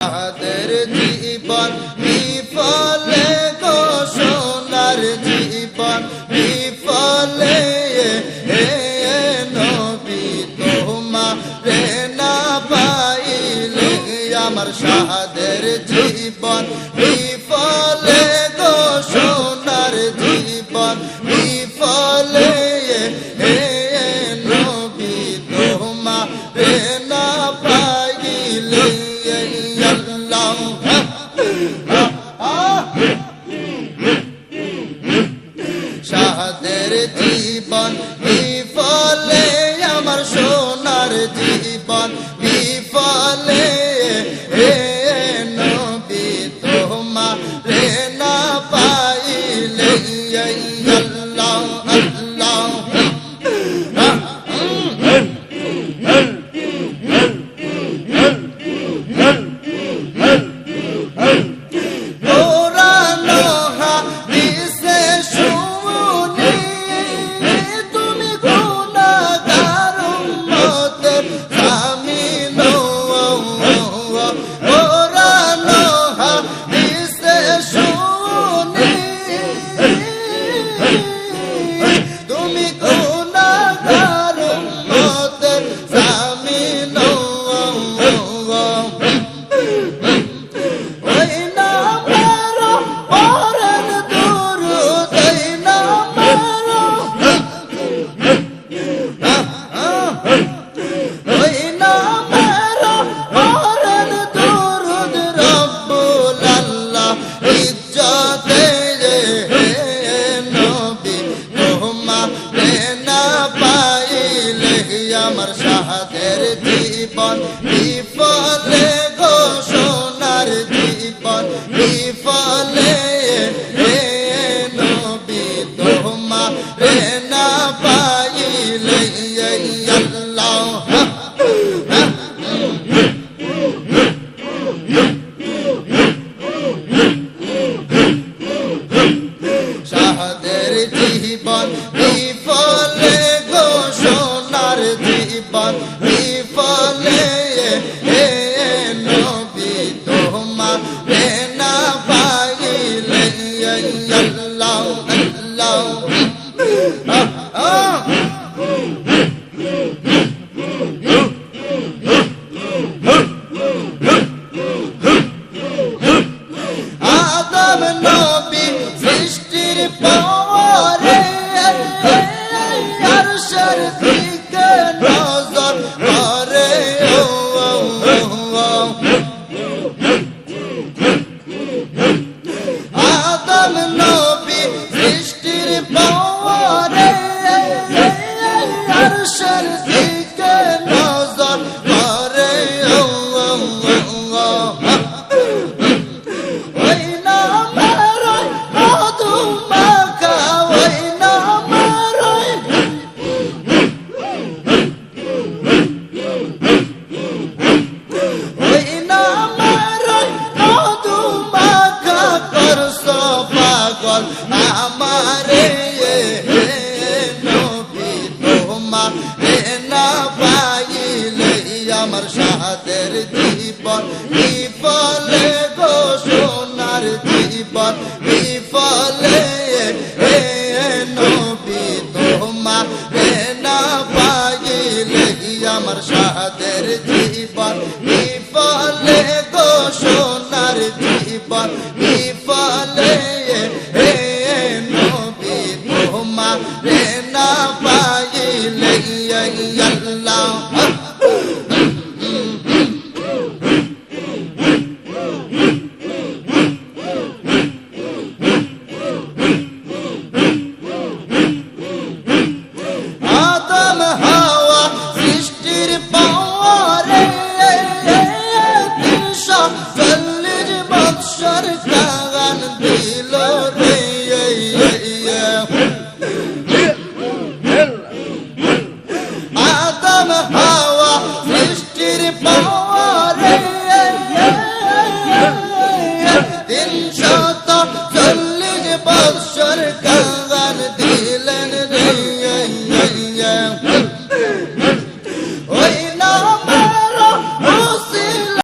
তাদের জীবন, বিফলে গো সোনার জীবন, বিফলে হে নবী তোমারে না পাইলে আমার সাদের জীবন, বিফলে গো সোনার জীবন, বিফলে হে নবী তোমারে না পাইলে জীবন বিফলে আমার সোনার জীবন বিফলে পাইলে আমার সাহাদের জীবন। সাহাদের জীবন বিফলে। আরশের দিকে নজর করে মধু মাখা ওই নামের ওই নামের মধু মাখা করছ পাগল বিফলে সরকার দিল রে আদম হাওয়া সৃষ্টির পাওয়ারে তিনশত চল্লিশ বৎসর কাগান দিল